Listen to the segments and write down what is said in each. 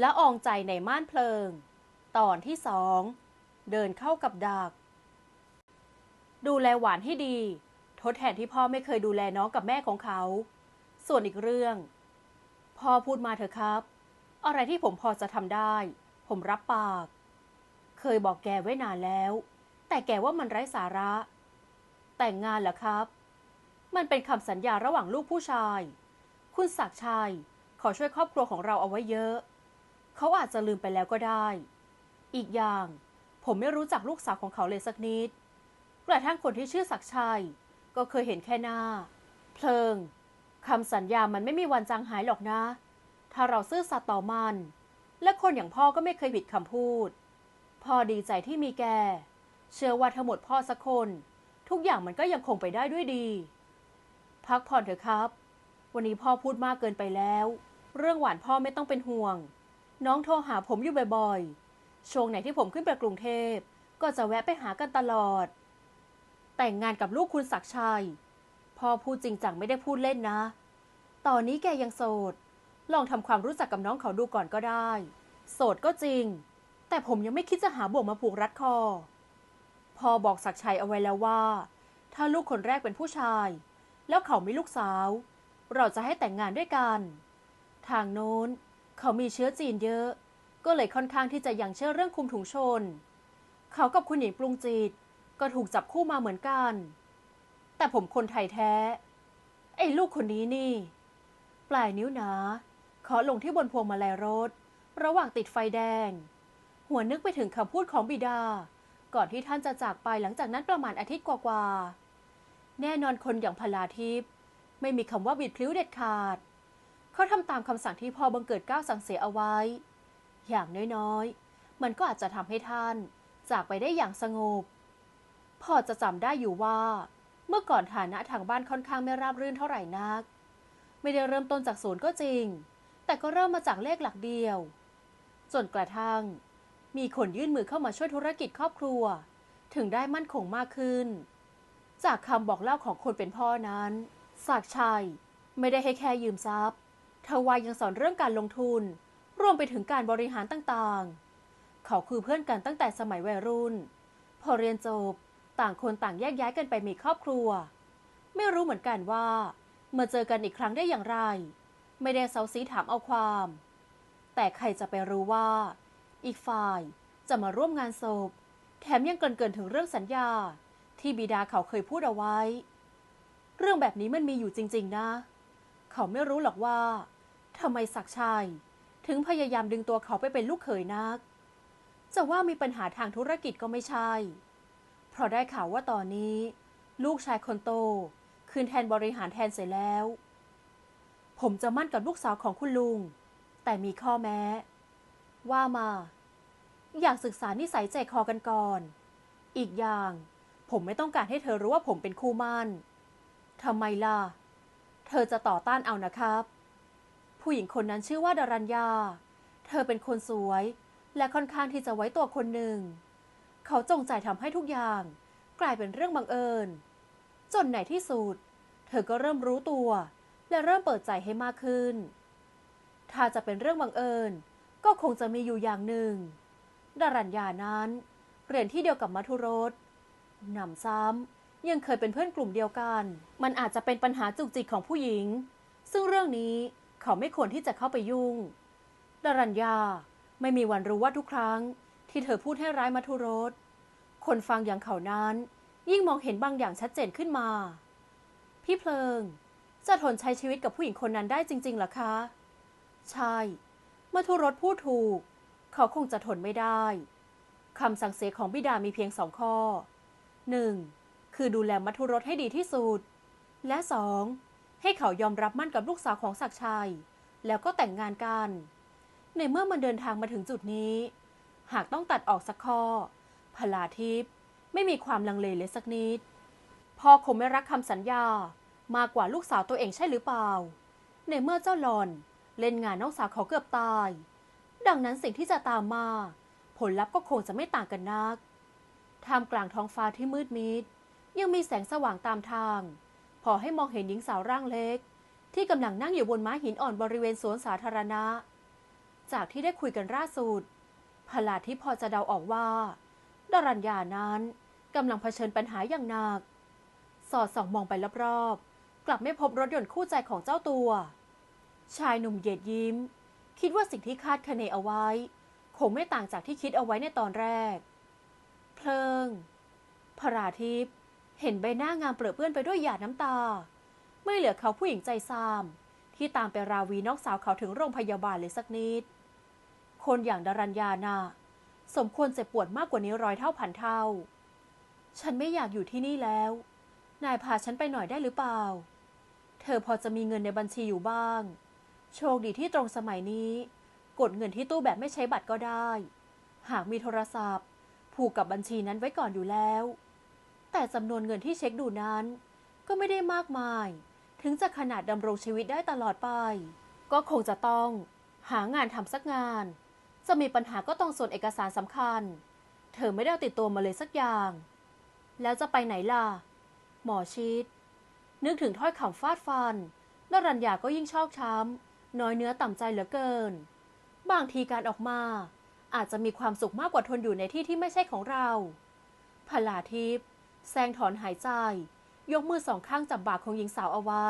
และอองใจในม่านเพลิง ตอนที่สอง เดินเข้ากับดัก ดูแลหวานให้ดี ทดแทนที่พ่อไม่เคยดูแลน้องกับแม่ของเขา ส่วนอีกเรื่อง พ่อพูดมาเถอะครับ อะไรที่ผมพอจะทำได้ ผมรับปาก เคยบอกแกไว้นานแล้ว แต่แกว่ามันไร้สาระ แต่งงานเหรอครับ มันเป็นคำสัญญาระหว่างลูกผู้ชาย คุณศักชัยขอช่วยครอบครัวของเราเอาไว้เยอะ เขาอาจจะลืมไปแล้วก็ได้ อีกอย่าง ผมไม่รู้จักลูกสาวของเขาเลยสักนิด กระทั่งคนที่ชื่อศักชัย ก็เคยเห็นแค่หน้า เพลิงคำสัญญามันไม่มีวันจางหายหรอกนะ ถ้าเราซื่อสัตย์ต่อมัน และคนอย่างพ่อก็ไม่เคยผิดคำพูด พ่อดีใจที่มีแก เชื่อว่าทั้งหมดพ่อสักคน ทุกอย่างมันก็ยังคงไปได้ด้วยดี พักผ่อนเถอะครับ วันนี้พ่อพูดมากเกินไปแล้ว เรื่องหวานพ่อไม่ต้องเป็นห่วง น้องโทรหาผมอยู่บ่อยๆ ช่วงไหนที่ผมขึ้นไปกรุงเทพ ก็จะแวะไปหากันตลอด แต่งงานกับลูกคุณศักชัย พ่อพูดจริงจังไม่ได้พูดเล่นนะ ตอนนี้แกยังโสด ลองทำความรู้จักกับน้องเขาดูก่อนก็ได้ โสดก็จริง แต่ผมยังไม่คิดจะหาบ่วงมาผูกรัดคอ พ่อบอกศักชัยเอาไว้แล้วว่า ถ้าลูกคนแรกเป็นผู้ชาย แล้วเขามีลูกสาว เราจะให้แต่งงานด้วยกัน ทางโน้น เขามีเชื้อจีนเยอะ ก็เลยค่อนข้างที่จะยังเชื่อเรื่องคุมถุงชน เขากับคุณหญิงปรุงจิต ก็ถูกจับคู่มาเหมือนกัน แต่ผมคนไทยแท้ ไอ้ลูกคนนี้นี่ ปลายนิ้วหนาขอลงที่บนพวงมาลัยรถ ระหว่างติดไฟแดง หัวนึกไปถึงคำพูดของบิดา ก่อนที่ท่านจะจากไปหลังจากนั้นประมาณอาทิตย์กว่าๆแน่นอนคนอย่างพลาทิพย์ไม่มีคำว่าบิดพลิ้วเด็ดขาด เขาทำตามคำสั่งที่พ่อบังเกิดก้าวสั่งเสียเอาไว้ อย่างน้อยๆ มันก็อาจจะทำให้ท่าน จากไปได้อย่างสงบ พ่อจะจำได้อยู่ว่า เมื่อก่อนฐานะทางบ้านค่อนข้างไม่ราบรื่นเท่าไหร่นัก ไม่ได้เริ่มต้นจากศูนย์ก็จริง แต่ก็เริ่มมาจากเลขหลักเดียว จนกระทั่ง มีคนยื่นมือเข้ามาช่วยธุรกิจครอบครัว ถึงได้มั่นคงมากขึ้น จากคำบอกเล่าของคนเป็นพ่อนั้นศักชัยไม่ได้ให้แค่ยืมทรัพย์ ทวายังสอนเรื่องการลงทุน รวมไปถึงการบริหารต่างๆ เขาคือเพื่อนกันตั้งแต่สมัยวัยรุ่น พอเรียนจบ ต่างคนต่างแยกย้ายกันไปมีครอบครัว ไม่รู้เหมือนกันว่าเมื่อเจอกันอีกครั้งได้อย่างไร ไม่ได้เซาซีถามเอาความ แต่ใครจะไปรู้ว่า อีกฝ่ายจะมาร่วมงานศพ แถมยังเกินเกินถึงเรื่องสัญญา ที่บิดาเขาเคยพูดเอาไว้ เรื่องแบบนี้มันมีอยู่จริง ๆ นะ เขาไม่รู้หรอกว่าทำไมศักชัย ถึงพยายามดึงตัวเขาไปเป็นลูกเขยนัก จะว่ามีปัญหาทางธุรกิจก็ไม่ใช่ เพราะได้ข่าวว่าตอนนี้ ลูกชายคนโตคืนแทนบริหารแทนเสร็จแล้ว ผมจะมั่นกับลูกสาวของคุณลุง แต่มีข้อแม้ ว่ามา อยากศึกษานิสัยใจคอกันก่อน อีกอย่าง ผมไม่ต้องการให้เธอรู้ว่าผมเป็นคู่มั่นทำไมล่ะ เธอจะต่อต้านเอานะครับ ผู้หญิงคนนั้นชื่อว่าดารัญญา เธอเป็นคนสวย และค่อนข้างที่จะไว้ตัวคนหนึ่ง เขาจงใจทำให้ทุกอย่าง กลายเป็นเรื่องบังเอิญ จนไหนที่สุด เธอก็เริ่มรู้ตัว และเริ่มเปิดใจให้มากขึ้น ถ้าจะเป็นเรื่องบังเอิญ ก็คงจะมีอยู่อย่างหนึ่ง ดารัญญานั้นเรียนที่เดียวกับมัทุรสหนำซ้ำ ยังเคยเป็นเพื่อนกลุ่มเดียวกัน มันอาจจะเป็นปัญหาจุกจิกของผู้หญิง ซึ่งเรื่องนี้เขาไม่ควรที่จะเข้าไปยุ่งดารัญญาไม่มีวันรู้ว่าทุกครั้ง ที่เธอพูดให้ร้ายมัทุรส คนฟังอย่างเขานั้น ยิ่งมองเห็นบางอย่างชัดเจนขึ้นมา พี่เพลิง จะทนใช้ชีวิตกับผู้หญิงคนนั้นได้จริงๆหรอคะ ใช่มัทุรสพูดถูก เขาคงจะทนไม่ได้คำสั่งเสียของบิดามีเพียงสองข้อหนึ่ง คือดูแลมัทุรสให้ดีที่สุด และสองให้เขายอมรับมั่นกับลูกสาวของศักชัย แล้วก็แต่งงานกัน ในเมื่อมันเดินทางมาถึงจุดนี้ หากต้องตัดออกสักข้อพลาทิพย์ไม่มีความลังเลเลยสักนิด พ่อคงไม่รักคำสัญญามากกว่าลูกสาวตัวเองใช่หรือเปล่า ในเมื่อเจ้าหลอนเล่นงานน้องสาวเขาเกือบตาย ดังนั้นสิ่งที่จะตามมา ผลลัพธ์ก็คงจะไม่ต่างกันนัก ท่ามกลางท้องฟ้าที่มืดมิด ยังมีแสงสว่างตามทาง พอให้มองเห็นหญิงสาวร่างเล็ก ที่กำลังนั่งอยู่บนม้าหินอ่อนบริเวณสวนสาธารณะ จากที่ได้คุยกันล่าสุดพลาที่พอจะเดาออกว่า ดรัญญานั้นกำลังเผชิญปัญหาอย่างหนัก สอดส่องมองไปรอบๆ กลับไม่พบรถยนต์คู่ใจของเจ้าตัว ชายหนุ่มเหยียดยิ้ม คิดว่าสิ่งที่คาดคะเนเอาไว้ คงไม่ต่างจากที่คิดเอาไว้ในตอนแรก เพลิงพระราทิพย์ เห็นใบหน้างามเปรอเปื้อนไปด้วยหยาดน้ำตา ไม่เหลือเขาผู้หญิงใจซาม ที่ตามไปราวีน้องสาวเขาถึงโรงพยาบาลเลยสักนิด คนอย่างดารัญญาน่ะสมควรเจ็บปวดมากกว่านี้ร้อยเท่าพันเท่า ฉันไม่อยากอยู่ที่นี่แล้ว นายพาฉันไปหน่อยได้หรือเปล่า เธอพอจะมีเงินในบัญชีอยู่บ้าง โชคดีที่ตรงสมัยนี้ กดเงินที่ตู้แบบไม่ใช้บัตรก็ได้ หากมีโทรศัพท์ ผูกกับบัญชีนั้นไว้ก่อนอยู่แล้ว แต่จำนวนเงินที่เช็คดูนั้น ก็ไม่ได้มากมาย ถึงจะขนาดดำรงชีวิตได้ตลอดไป ก็คงจะต้อง หางานทำสักงาน จะมีปัญหาก็ต้องส่วนเอกสารสำคัญ เธอไม่ได้ติดตัวมาเลยสักอย่าง แล้วจะไปไหนล่ะ หมอชิด นึกถึงถ้อยคำฟาดฟันนรัญญาก็ยิ่งชอกช้ำน้อยเนื้อต่ำใจเหลือเกิน บางทีการออกมา อาจจะมีความสุขมากกว่าทนอยู่ในที่ที่ไม่ใช่ของเราพลาทิพย์ แซงถอนหายใจ ยกมือสองข้างจับบ่าของหญิงสาวเอาไว้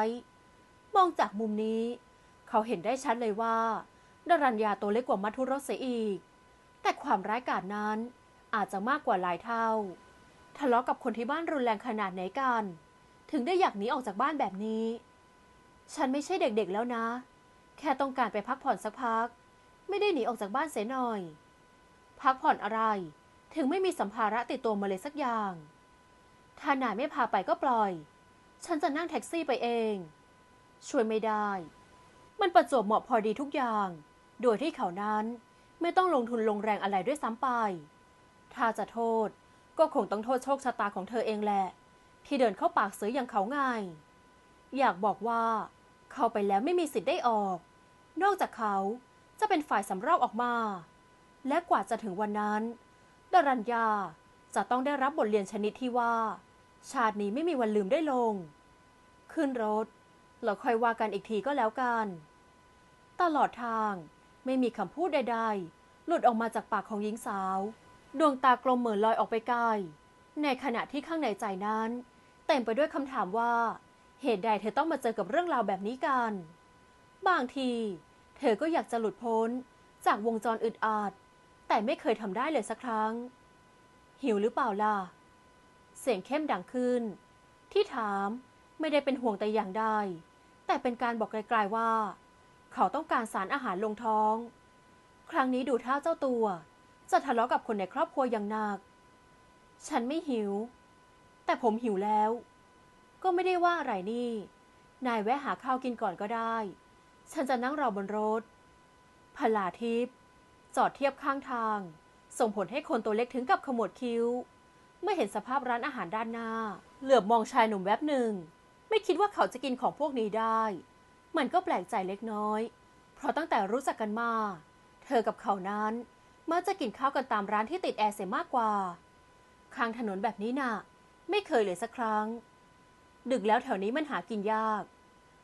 มองจากมุมนี้ เขาเห็นได้ชัดเลยว่า ดรัญญาตัวเล็กกว่ามัทุรสเสียอีก แต่ความร้ายกาจนั้นอาจจะมากกว่าหลายเท่า ทะเลาะกับคนที่บ้านรุนแรงขนาดไหนกัน ถึงได้อยากหนีออกจากบ้านแบบนี้ ฉันไม่ใช่เด็กๆแล้วนะ แค่ต้องการไปพักผ่อนสักพัก ไม่ได้หนีออกจากบ้านเสียหน่อย พักผ่อนอะไร ถึงไม่มีสัมภาระติดตัวมาเลยสักอย่าง ถ้านายไม่พาไปก็ปล่อย ฉันจะนั่งแท็กซี่ไปเอง ช่วยไม่ได้ มันประจวบเหมาะพอดีทุกอย่าง โดยที่เขานั้นไม่ต้องลงทุนลงแรงอะไรด้วยซ้ำไป ถ้าจะโทษก็คงต้องโทษโชคชะตาของเธอเองแหละ ที่เดินเข้าปากเสืออย่างเขาไงายอยากบอกว่า เข้าไปแล้วไม่มีสิทธิ์ได้ออก นอกจากเขาจะเป็นฝ่ายสำรอกออกมา และกว่าจะถึงวันนั้น ดรัญญาจะต้องได้รับบทเรียนชนิดที่ว่า ชาตินี้ไม่มีวันลืมได้ลง ขึ้นรถเราค่อยว่ากันอีกทีก็แล้วกัน ตลอดทางไม่มีคำพูดใดๆ หลุดออกมาจากปากของหญิงสาว ดวงตากลมเหมือนลอยออกไปไกล ในขณะที่ข้างในใจนั้น เต็มไปด้วยคำถามว่า เหตุใดเธอต้องมาเจอกับเรื่องราวแบบนี้กัน บางที เธอก็อยากจะหลุดพ้นจากวงจรอึดอัดแต่ไม่เคยทำได้เลยสักครั้ง หิวหรือเปล่าล่ะ เสียงเข้มดังขึ้น ที่ถามไม่ได้เป็นห่วงแต่อย่างใด แต่เป็นการบอกไกลๆว่า เขาต้องการสารอาหารลงท้อง ครั้งนี้ดูท่าเจ้าตัว จะทะเลาะกับคนในครอบครัวอย่างหนัก ฉันไม่หิว แต่ผมหิวแล้ว ก็ไม่ได้ว่าอะไรนี่ นายแวะหาข้าวกินก่อนก็ได้ ฉันจะนั่งรอบนรถพลาทิพย์จอดเทียบข้างทาง ส่งผลให้คนตัวเล็กถึงกับขมวดคิ้ว เมื่อเห็นสภาพร้านอาหารด้านหน้า เหลือบมองชายหนุ่มแวบหนึ่ง ไม่คิดว่าเขาจะกินของพวกนี้ได้ มันก็แปลกใจเล็กน้อย เพราะตั้งแต่รู้จักกันมา เธอกับเขานั้นมักจะกินข้าวกันตามร้านที่ติดแอร์เสียมากกว่า ข้างถนนแบบนี้น่ะ ไม่เคยเลยสักครั้ง ดึกแล้วแถวนี้มันหากินยาก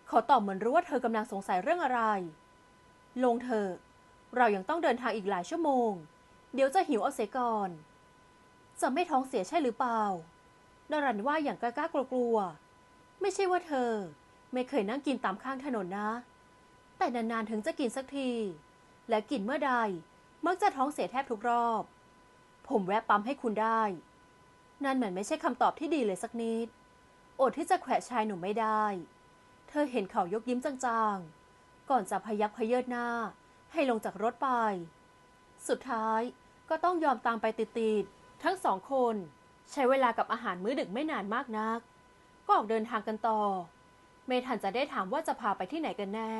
เขาตอบเหมือนรู้ว่าเธอกำลังสงสัยเรื่องอะไร ลงเถอะ เรายังต้องเดินทางอีกหลายชั่วโมง เดี๋ยวจะหิวเอาเสียก่อน จะไม่ท้องเสียใช่หรือเปล่า ดารันว่าอย่างกล้ากลัวกลัวๆ ไม่ใช่ว่าเธอ ไม่เคยนั่งกินตามข้างถนนนะ แต่นานๆถึงจะกินสักที และกินเมื่อใดมักจะท้องเสียแทบทุกรอบ ผมแวะปั๊มให้คุณได้ นั่นเหมือนไม่ใช่คำตอบที่ดีเลยสักนิด อดที่จะแขวะชายหนุ่มไม่ได้ เธอเห็นเขายกยิ้มจางๆ ก่อนจะพยักพยเยิดหน้า ให้ลงจากรถไป สุดท้ายก็ต้องยอมตามไปติดๆ ทั้งสองคนใช้เวลากับอาหารมื้อดึกไม่นานมากนัก ก็ออกเดินทางกันต่อไม่ทันจะได้ถามว่าจะพาไปที่ไหนกันแน่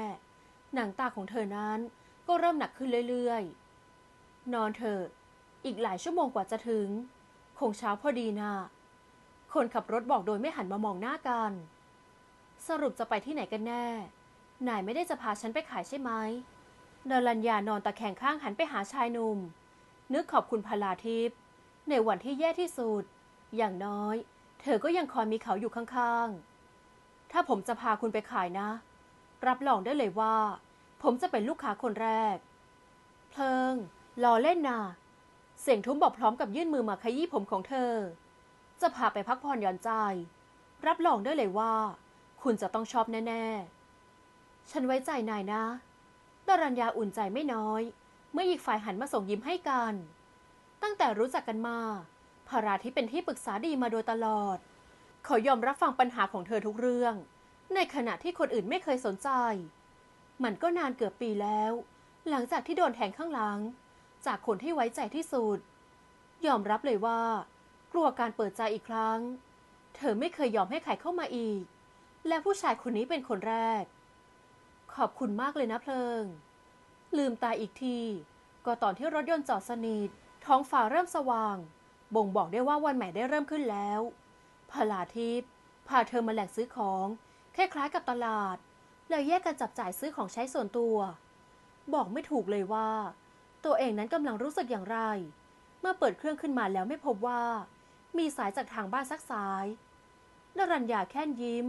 หนังตาของเธอนั้นก็เริ่มหนักขึ้นเรื่อยๆ นอนเถอะ อีกหลายชั่วโมงกว่าจะถึง คงเช้าพอดีนะ คนขับรถบอกโดยไม่หันมามองหน้ากัน สรุปจะไปที่ไหนกันแน่ นายไม่ได้จะพาฉันไปขายใช่ไหมนรัญญานอนตะแคงข้างหันไปหาชายหนุ่ม นึกขอบคุณพลาทิพย์ ในวันที่แย่ที่สุด อย่างน้อย เธอก็ยังคอยมีเขาอยู่ข้างๆ ถ้าผมจะพาคุณไปขายนะ รับรองได้เลยว่า ผมจะเป็นลูกค้าคนแรก เพลิงล้อเล่นนาเสียงทุ้มบอกพร้อมกับยื่นมือมาขยี้ผมของเธอ จะพาไปพักผ่อนหย่อนใจ รับรองได้เลยว่า คุณจะต้องชอบแน่ๆ ฉันไว้ใจนายนะดารัญญาอุ่นใจไม่น้อย เมื่ออีกฝ่ายหันมาส่งยิ้มให้กัน ตั้งแต่รู้จักกันมาภาราที่เป็นที่ปรึกษาดีมาโดยตลอด ขอยอมรับฟังปัญหาของเธอทุกเรื่อง ในขณะที่คนอื่นไม่เคยสนใจ มันก็นานเกือบปีแล้ว หลังจากที่โดนแทงข้างหลัง จากคนที่ไว้ใจที่สุด ยอมรับเลยว่า กลัวการเปิดใจอีกครั้ง เธอไม่เคยยอมให้ใครเข้ามาอีก และผู้ชายคนนี้เป็นคนแรก ขอบคุณมากเลยนะเพลิง ลืมตาอีกที ก็ตอนที่รถยนต์จอดสนิท ท้องฟ้าเริ่มสว่าง บ่งบอกได้ว่าวันใหม่ได้เริ่มขึ้นแล้วพลาทิพย์พาเธอมาแหล่งซื้อของคล้ายๆกับตลาด แล้วแยกกันจับจ่ายซื้อของใช้ส่วนตัว บอกไม่ถูกเลยว่า ตัวเองนั้นกำลังรู้สึกอย่างไร เมื่อเปิดเครื่องขึ้นมาแล้วไม่พบว่า มีสายจากทางบ้านสักสายนรัญญาแค่นยิ้ม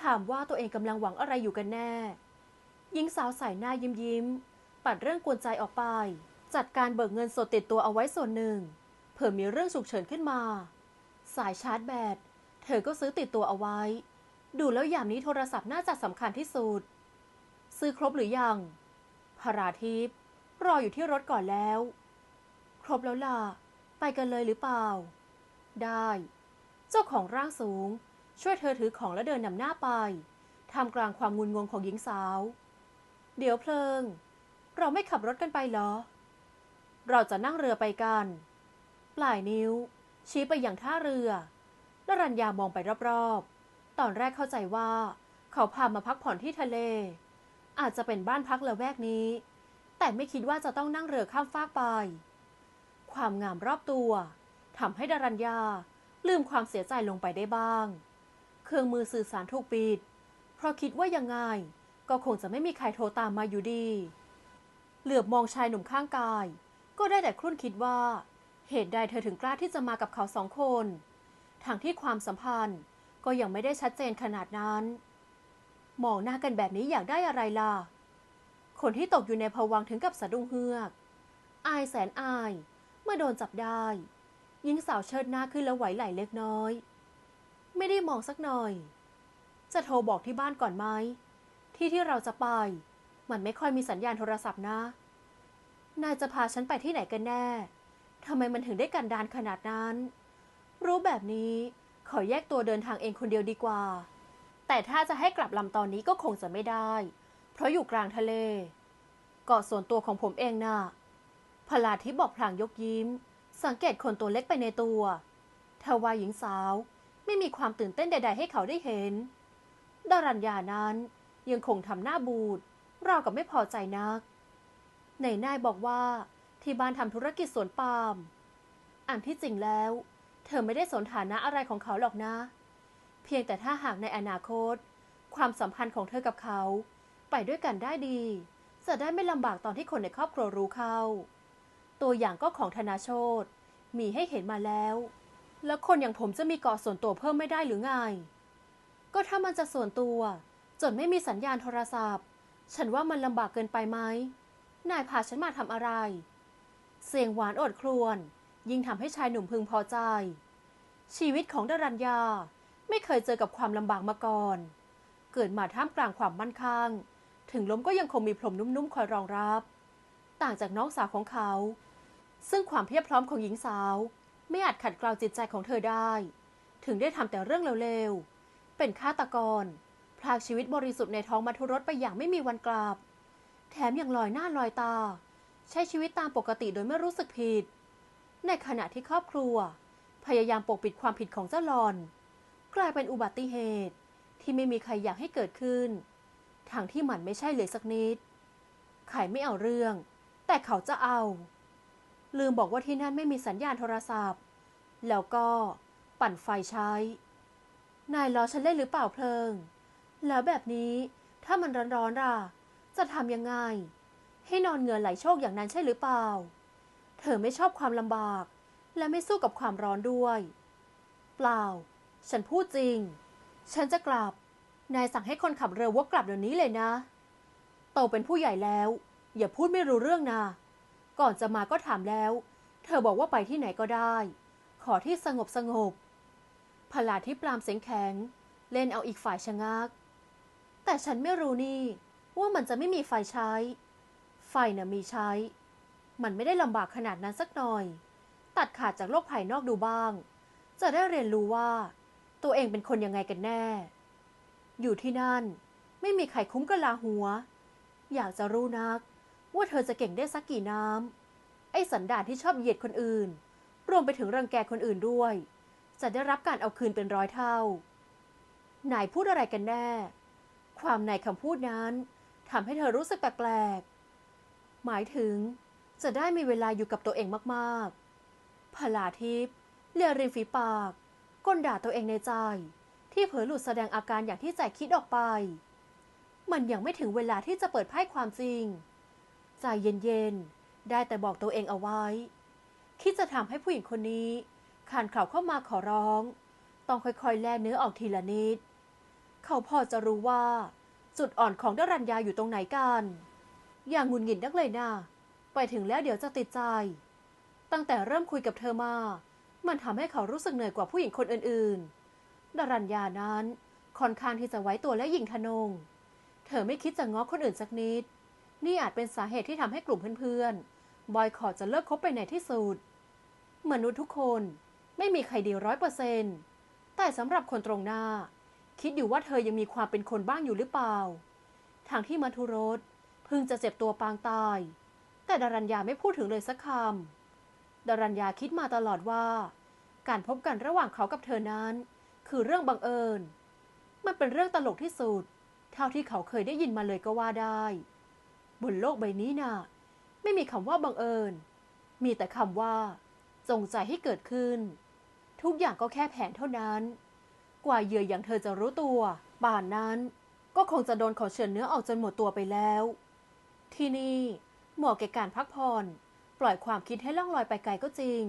ถามว่าตัวเองกำลังหวังอะไรอยู่กันแน่ หญิงสาวใส่หน้ายิ้มยิ้ม ปัดเรื่องกวนใจออกไป จัดการเบิกเงินสดติดตัวเอาไว้ส่วนหนึ่ง เผื่อมีเรื่องฉุกเฉินขึ้นมา สายชาร์จแบตเธอก็ซื้อติดตัวเอาไว้ ดูแล้วยามนี้โทรศัพท์น่าจะสำคัญที่สุด ซื้อครบหรือยังพาราทิพย์รออยู่ที่รถก่อนแล้ว ครบแล้วล่ะ ไปกันเลยหรือเปล่า ได้ เจ้าของร่างสูง ช่วยเธอถือของและเดินนำหน้าไปทำกลางความงุนงงของหญิงสาว เดี๋ยวเพลิง เราไม่ขับรถกันไปเหรอ เราจะนั่งเรือไปกัน ปลายนิ้ว ชี้ไปอย่างท่าเรือดรัญญามองไปรอบๆ ตอนแรกเข้าใจว่า เขาพามาพักผ่อนที่ทะเล อาจจะเป็นบ้านพักละแวกนี้ แต่ไม่คิดว่าจะต้องนั่งเรือข้ามฟากไป ความงามรอบตัวทำให้ดารัญญาลืมความเสียใจลงไปได้บ้าง เครื่องมือสื่อสารถูกปิด เพราะคิดว่ายังไง ก็คงจะไม่มีใครโทรตามมาอยู่ดี เหลือบมองชายหนุ่มข้างกาย ก็ได้แต่ครุ่นคิดว่า เหตุใดเธอถึงกล้าที่จะมากับเขาสองคนทั้งที่ความสัมพันธ์ก็ยังไม่ได้ชัดเจนขนาดนั้น มองหน้ากันแบบนี้อยากได้อะไรล่ะ คนที่ตกอยู่ในภวังถึงกับสะดุ้งเฮือก อายแสนอายเมื่อโดนจับได้หญิงสาวเชิดหน้าขึ้นแล้วไหวไหลเล็กน้อย ไม่ได้มองสักหน่อย จะโทรบอกที่บ้านก่อนไหมที่ที่เราจะไป มันไม่ค่อยมีสัญญาณโทรศัพท์นะ นายจะพาฉันไปที่ไหนกันแน่ ทำไมมันถึงได้กันดานขนาดนั้น รู้แบบนี้ขอแยกตัวเดินทางเองคนเดียวดีกว่า แต่ถ้าจะให้กลับลำตอนนี้ก็คงจะไม่ได้ เพราะอยู่กลางทะเล เกาะส่วนตัวของผมเองน่ะพลาทิบอกพลางยกยิ้ม สังเกตคนตัวเล็กไปในตัวทว่าหญิงสาว ไม่มีความตื่นเต้นใด ๆ ให้เขาได้เห็น ดารัญญานั้นยังคงทำหน้าบูดราวกับไม่พอใจนัก ในนายบอกว่าที่บ้านทำธุรกิจสวนปาล์มอันที่จริงแล้ว เธอไม่ได้สนฐานะอะไรของเขาหรอกนะ เพียงแต่ถ้าหากในอนาคต ความสัมพันธ์ของเธอกับเขา ไปด้วยกันได้ดี จะได้ไม่ลำบากตอนที่คนในครอบครัวรู้เข้า ตัวอย่างก็ของธนาโชตมีให้เห็นมาแล้ว แล้วคนอย่างผมจะมีเกาะส่วนตัวเพิ่มไม่ได้หรือไง ก็ถ้ามันจะส่วนตัว จนไม่มีสัญญาณโทรศัพท์ ฉันว่ามันลำบากเกินไปไหม นายพาฉันมาทำอะไร เสียงหวานอดครวน ยิ่งทำให้ชายหนุ่มพึงพอใจ ชีวิตของดารัญญาไม่เคยเจอกับความลำบากมาก่อน เกิดมาท่ามกลางความมั่นคงถึงล้มก็ยังคงมีพรมนุ่มๆคอยรองรับ ต่างจากน้องสาวของเขา ซึ่งความเพียบพร้อมของหญิงสาว ไม่อาจขัดเกลาจิตใจของเธอได้ ถึงได้ทำแต่เรื่องเลวๆเป็นฆาตกรพลากชีวิตบริสุทธิ์ในท้องมัทุรสไปอย่างไม่มีวันกลับ แถมยังลอยหน้าลอยตา ใช้ชีวิตตามปกติโดยไม่รู้สึกผิด ในขณะที่ครอบครัว พยายามปกปิดความผิดของเจ้าหลอน กลายเป็นอุบัติเหตุที่ไม่มีใครอยากให้เกิดขึ้นทางที่มันไม่ใช่เลยสักนิดไข่ไม่เอาเรื่อง แต่เขาจะเอา ลืมบอกว่าที่นั่นไม่มีสัญญาณโทรศัพท์ แล้วก็ปั่นไฟใช้ นายล้อฉันเล่นหรือเปล่าเพลิง แล้วแบบนี้ถ้ามันร้อนๆล่ะ จะทำยังไง ให้นอนเงื่อไหลโชกอย่างนั้นใช่หรือเปล่า เธอไม่ชอบความลำบาก และไม่สู้กับความร้อนด้วย เปล่า ฉันพูดจริง ฉันจะกลับ นายสั่งให้คนขับเรือวกกลับเดี๋ยวนี้เลยนะ โตเป็นผู้ใหญ่แล้ว อย่าพูดไม่รู้เรื่องนะ ก่อนจะมาก็ถามแล้ว เธอบอกว่าไปที่ไหนก็ได้ ขอที่สงบสงบพลาที่ปรามเสียงแข็ง เล่นเอาอีกฝ่ายชะงัก แต่ฉันไม่รู้นี่ ว่ามันจะไม่มีไฟใช้ ไฟน่ะมีใช้ มันไม่ได้ลำบากขนาดนั้นสักหน่อย ตัดขาดจากโลกภายนอกดูบ้าง จะได้เรียนรู้ว่า ตัวเองเป็นคนยังไงกันแน่ อยู่ที่นั่น ไม่มีใครคุ้มกะลาหัว อยากจะรู้นัก ว่าเธอจะเก่งได้สักกี่น้ำไอ้สันดานที่ชอบเหยียดคนอื่น รวมไปถึงรังแกคนอื่นด้วย จะได้รับการเอาคืนเป็นร้อยเท่านายพูดอะไรกันแน่ ความในคำพูดนั้น ทำให้เธอรู้สึกแปลกๆ หมายถึงจะได้มีเวลาอยู่กับตัวเองมากๆพลาทิพย์เลียริมฝีปาก ก้นด่าตัวเองในใจ ที่เผลอหลุดแสดงอาการอย่างที่ใจคิดออกไป มันยังไม่ถึงเวลาที่จะเปิดไพ่ความจริง ใจเย็นๆ ได้แต่บอกตัวเองเอาไว้ คิดจะทำให้ผู้หญิงคนนี้ขานเข่าเข้ามาขอร้อง ต้องค่อยๆ แล่เนื้อออกทีละนิด เขาพอจะรู้ว่า จุดอ่อนของดรัญญาอยู่ตรงไหนกัน อย่างงุนหงิดนักเลยนะไปถึงแล้วเดี๋ยวจะติดใจ ตั้งแต่เริ่มคุยกับเธอมา มันทำให้เขารู้สึกเหนื่อยกว่าผู้หญิงคนอื่นๆ ดรัญญานั้นค่อนข้างที่จะไว้ตัวและหยิ่งทะนง เธอไม่คิดจะง้อคนอื่นสักนิด นี่อาจเป็นสาเหตุที่ทำให้กลุ่มเพื่อนๆ บอยขอจะเลิกคบไปในที่สุด มนุษย์ทุกคนไม่มีใครดีร้อยเปอร์เซนต์แต่สำหรับคนตรงหน้า คิดอยู่ว่าเธอยังมีความเป็นคนบ้างอยู่หรือเปล่า ทางที่มัทุรสเพิ่งจะเจ็บตัวปางตาย แต่ดารัญญาไม่พูดถึงเลยสักคำดารัญญาคิดมาตลอดว่า การพบกันระหว่างเขากับเธอนั้น คือเรื่องบังเอิญ มันเป็นเรื่องตลกที่สุด เท่าที่เขาเคยได้ยินมาเลยก็ว่าได้ บนโลกใบนี้น่ะ ไม่มีคำว่าบังเอิญ มีแต่คำว่า จงใจให้เกิดขึ้น ทุกอย่างก็แค่แผนเท่านั้น กว่าเหยื่ออย่างเธอจะรู้ตัว ป่านนั้นก็คงจะโดนเขาเฉือนเนื้อออกจนหมดตัวไปแล้ว ที่นี่เหมาะแก่การพักผ่อนปล่อยความคิดให้ล่องลอยไปไกลก็จริง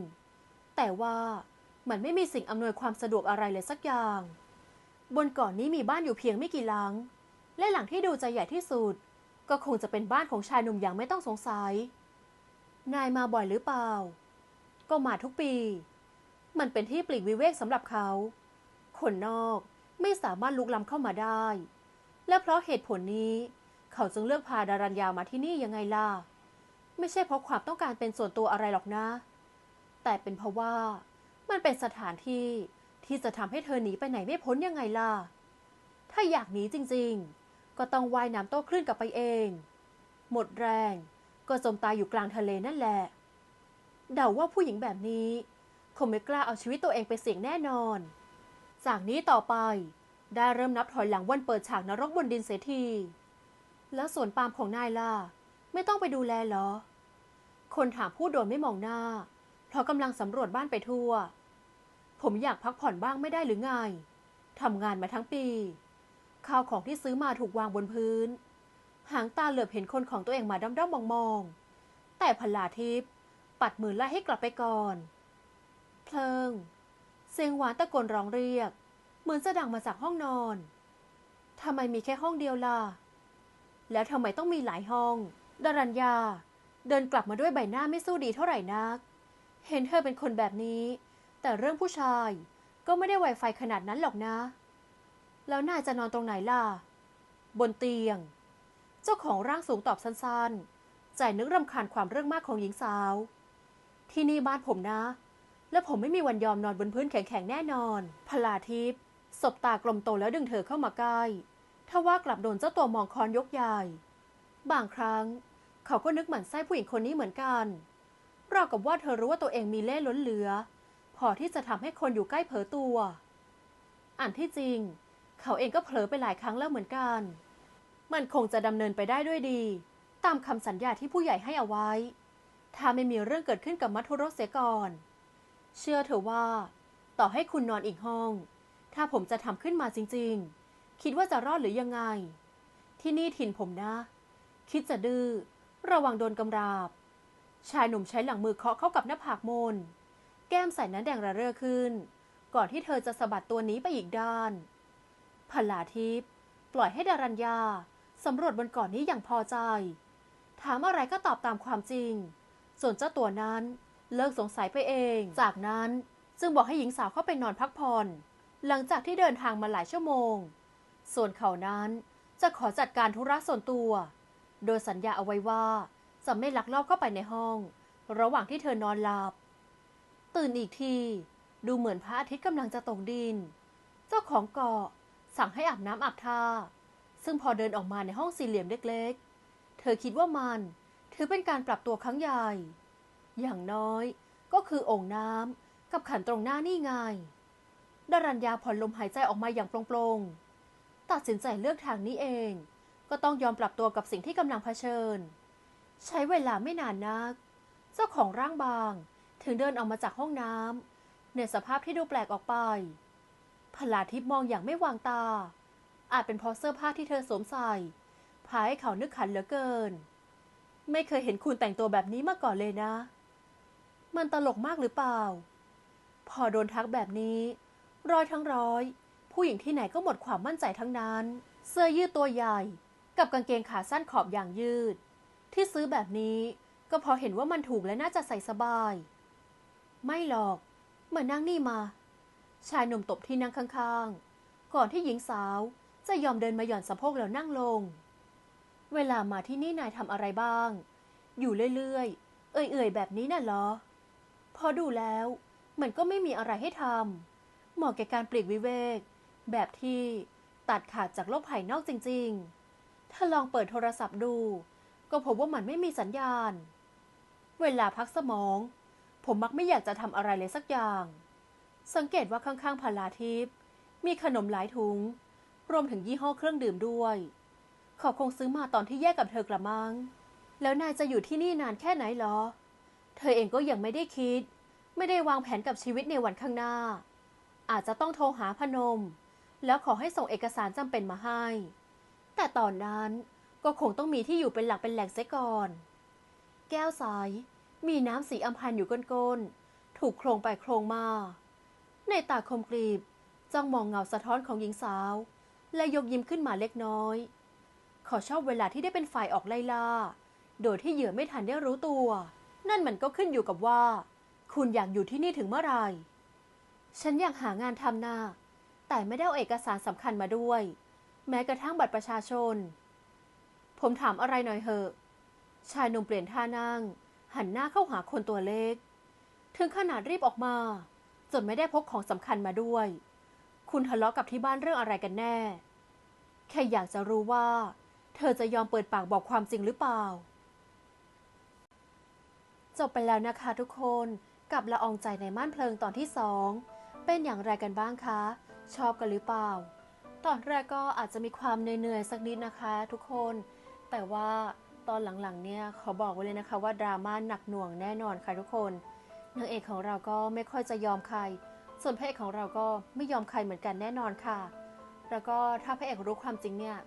แต่ว่ามันไม่มีสิ่งอำนวยความสะดวกอะไรเลยสักอย่าง บนเกาะนนี้มีบ้านอยู่เพียงไม่กี่หลัง และหลังที่ดูจะใหญ่ที่สุด ก็คงจะเป็นบ้านของชายหนุ่มอย่างไม่ต้องสงสัย นายมาบ่อยหรือเปล่า ก็มาทุกปี มันเป็นที่ปลีกวิเวกสำหรับเขา คนนอกไม่สามารถลุกล้ำเข้ามาได้ และเพราะเหตุผลนี้ เขาจึงเลือกพาดารัญญามาที่นี่ยังไงล่ะ ไม่ใช่เพราะความต้องการเป็นส่วนตัวอะไรหรอกนะ แต่เป็นเพราะว่ามันเป็นสถานที่ที่จะทำให้เธอหนีไปไหนไม่พ้นยังไงล่ะ ถ้าอยากหนีจริงๆ ก็ต้องว่ายน้ำโต้คลื่นกลับไปเอง หมดแรงก็จมตายอยู่กลางทะเลนั่นแหละ เดาว่าผู้หญิงแบบนี้ คงไม่กล้าเอาชีวิตตัวเองไปเสี่ยงแน่นอน จากนี้ต่อไปได้เริ่มนับถอยหลังวันเปิดฉากนรกบนดินเสียที แล้วสวนปาล์มของนายล่ะ ไม่ต้องไปดูแลเหรอ คนถามผู้โดยไม่มองหน้า เพราะกำลังสำรวจบ้านไปทั่ว ผมอยากพักผ่อนบ้างไม่ได้หรือไง ทำงานมาทั้งปี ข้าวของที่ซื้อมาถูกวางบนพื้น หางตาเหลือบเห็นคนของตัวเองมาด้อมๆมองๆ แต่พลาทิพย์ปัดมือไล่ให้กลับไปก่อน เพลิง เสียงหวานตะโกนร้องเรียก เหมือนจะดังมาจากห้องนอน ทำไมมีแค่ห้องเดียวล่ะ แล้วทำไมต้องมีหลายห้องดารัญญา เดินกลับมาด้วยใบหน้าไม่สู้ดีเท่าไหร่นัก เห็นเธอเป็นคนแบบนี้ แต่เรื่องผู้ชายก็ไม่ได้ไวไฟขนาดนั้นหรอกนะ แล้วนายจะนอนตรงไหนล่ะ บนเตียง เจ้าของร่างสูงตอบสั้นๆ ใจนึกรำคาญความเรื่องมากของหญิงสาว ที่นี่บ้านผมนะ และผมไม่มีวันยอมนอนบนพื้นแข็งๆแน่นอน พลาทิพย์สบตากลมโตแล้วดึงเธอเข้ามาใกล้ถ้าว่ากลับโดนเจ้าตัวมองคอนยกใหญ่ บางครั้ง เขาก็นึกหมันไส้ผู้หญิงคนนี้เหมือนกัน ราวกับว่าเธอรู้ว่าตัวเองมีเล่ห์ล้นเหลือ พอที่จะทำให้คนอยู่ใกล้เผลอตัว อันที่จริง เขาเองก็เผลอไปหลายครั้งแล้วเหมือนกัน มันคงจะดำเนินไปได้ด้วยดี ตามคำสัญญาที่ผู้ใหญ่ให้เอาไว้ ถ้าไม่มีเรื่องเกิดขึ้นกับมัทุรสเสียก่อน เชื่อเถอะว่า ต่อให้คุณนอนอีกห้อง ถ้าผมจะทำขึ้นมาจริง ๆ คิดว่าจะรอดหรือยังไง ที่นี่ถิ่นผมนะ คิดจะดื้อระวังโดนกำราบ ชายหนุ่มใช้หลังมือเคาะเข้ากับหน้าผากมน แก้มใส่น้ำแดงระเร่อขึ้น ก่อนที่เธอจะสะบัดตัวหนี้ไปอีกด้านพลาทิพย์ปล่อยให้ดารัญญาสำรวจบนเก่อนนี้อย่างพอใจ ถามอะไรก็ตอบตามความจริง ส่วนเจ้าตัวนั้น เลิกสงสัยไปเอง จากนั้นจึงบอกให้หญิงสาวเข้าไปนอนพักผ่อน หลังจากที่เดินทางมาหลายชั่วโมง ส่วนเขานั้นจะขอจัดการธุระส่วนตัว โดยสัญญาเอาไว้ว่าจะไม่ลักลอบเข้าไปในห้อง ระหว่างที่เธอนอนหลับ ตื่นอีกที ดูเหมือนพระอาทิตย์กำลังจะตกดิน เจ้าของเกาะสั่งให้อาบน้ำอาบท่า ซึ่งพอเดินออกมาในห้องสี่เหลี่ยมเล็กๆ เธอคิดว่ามันถือเป็นการปรับตัวครั้งใหญ่ อย่างน้อย ก็คือโอ่งน้ำกับขันตรงหน้านี่ไงดารัญญาผ่อนลมหายใจออกมาอย่างโปร่งๆ ตัดสินใจเลือกทางนี้เอง ก็ต้องยอมปรับตัวกับสิ่งที่กำลังเผชิญ ใช้เวลาไม่นานนัก เจ้าของร่างบางถึงเดินออกมาจากห้องน้ำในสภาพที่ดูแปลกออกไปพลาทิพย์มองอย่างไม่วางตา อาจเป็นเพราะเสื้อผ้าที่เธอสวมใส่พาให้เขานึกขันเหลือเกิน ไม่เคยเห็นคุณแต่งตัวแบบนี้มาก่อนเลยนะ มันตลกมากหรือเปล่า พอโดนทักแบบนี้ ร้อยทั้งร้อย ผู้หญิงที่ไหนก็หมดความมั่นใจทั้งนั้น เสื้อยืดตัวใหญ่ กับกางเกงขาสั้นขอบอย่างยืด ที่ซื้อแบบนี้ก็พอเห็นว่ามันถูกและน่าจะใส่สบาย ไม่หรอกเหมือนนั่งนี่มา ชายหนุ่มตบที่นั่งข้างๆ ก่อนที่หญิงสาวจะยอมเดินมาหย่อนสะโพกแล้วนั่งลง เวลามาที่นี่นายทำอะไรบ้าง อยู่เรื่อยๆ เอื่อยๆ แบบนี้น่ะเหรอ พอดูแล้วมันก็ไม่มีอะไรให้ทำเหมาะแก่การปลีกวิเวก แบบที่ตัดขาดจากโลกภายนอกจริง ๆ ถ้าลองเปิดโทรศัพท์ดู ก็พบว่ามันไม่มีสัญญาณ เวลาพักสมอง ผมมักไม่อยากจะทำอะไรเลยสักอย่าง สังเกตว่าข้างๆพาลาทิพย์มีขนมหลายถุง รวมถึงยี่ห้อเครื่องดื่มด้วย เขาคงซื้อมาตอนที่แยกกับเธอกระมัง แล้วนายจะอยู่ที่นี่นานแค่ไหนหรอ เธอเองก็ยังไม่ได้คิด ไม่ได้วางแผนกับชีวิตในวันข้างหน้า อาจจะต้องโทรหาพนม แล้วขอให้ส่งเอกสารจำเป็นมาให้ แต่ตอนนั้นก็คงต้องมีที่อยู่เป็นหลักเป็นแหล่งเสียก่อน แก้วใสมีน้ำสีอัมพันอยู่ก้นๆ ถูกโครงไปโครงมา ในตาคมกรีบจ้องมองเงาสะท้อนของหญิงสาว และยกยิ้มขึ้นมาเล็กน้อย ขอชอบเวลาที่ได้เป็นฝ่ายออกไล่ล่า โดยที่เหยื่อไม่ทันได้รู้ตัว นั่นมันก็ขึ้นอยู่กับว่า คุณอยากอยู่ที่นี่ถึงเมื่อไหร่ ฉันอยากหางานทำนาแต่ไม่ได้เอาเอกสารสำคัญมาด้วย แม้กระทั่งบัตรประชาชน ผมถามอะไรหน่อยเหอะ ชายหนุ่มเปลี่ยนท่านั่ง หันหน้าเข้าหาคนตัวเล็ก ถึงขนาดรีบออกมา จนไม่ได้พกของสำคัญมาด้วย คุณทะเลาะกับที่บ้านเรื่องอะไรกันแน่ แค่อยากจะรู้ว่า เธอจะยอมเปิดปากบอกความจริงหรือเปล่า จบไปแล้วนะคะทุกคนกับละอองใจในม่านเพลิงตอนที่สองเป็นอย่างไรกันบ้างคะ ชอบกันหรือเปล่า ตอนแรกก็อาจจะมีความเหนื่อยๆสักนิดนะคะทุกคน แต่ว่าตอนหลังๆเนี่ยขอบอกไว้เลยนะคะว่าดราม่าหนักหน่วงแน่นอนค่ะทุกคนนางเอกของเราก็ไม่ค่อยจะยอมใคร ส่วนพระเอกของเราก็ไม่ยอมใครเหมือนกันแน่นอนค่ะ แล้วก็ถ้าพระเอกรู้ความจริงเนี่ย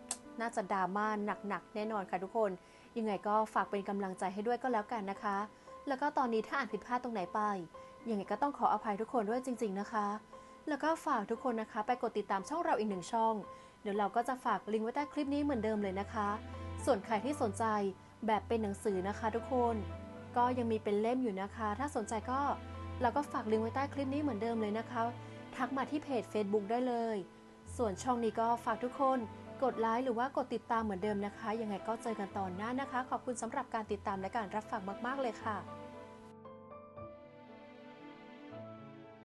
น่าจะดราม่าหนักๆแน่นอนค่ะทุกคน ยังไงก็ฝากเป็นกำลังใจให้ด้วยก็แล้วกันนะคะ แล้วก็ตอนนี้ถ้าอ่านผิดพลาดตรงไหนไป ยังไงก็ต้องขออภัยทุกคนด้วยจริง ๆนะคะ แล้วก็ฝากทุกคนนะคะ ไปกดติดตามช่องเราอีกหนึ่งช่อง เดี๋ยวเราก็จะฝากลิงก์ไว้ใต้คลิปนี้เหมือนเดิมเลยนะคะ ส่วนใครที่สนใจแบบเป็นหนังสือนะคะ ทุกคน ก็ยังมีเป็นเล่มอยู่นะคะ ถ้าสนใจก็เราก็ฝากลิงก์ไว้ใต้คลิปนี้เหมือนเดิมเลยนะคะ ทักมาที่เพจ Facebook ได้เลย ส่วนช่องนี้ก็ฝากทุกคน กดไลค์หรือว่ากดติดตามเหมือนเดิมนะคะ ยังไงก็เจอกันตอนหน้านะคะ ขอบคุณสำหรับการติดตามและการรับฟังมาก ๆ เลยค่ะ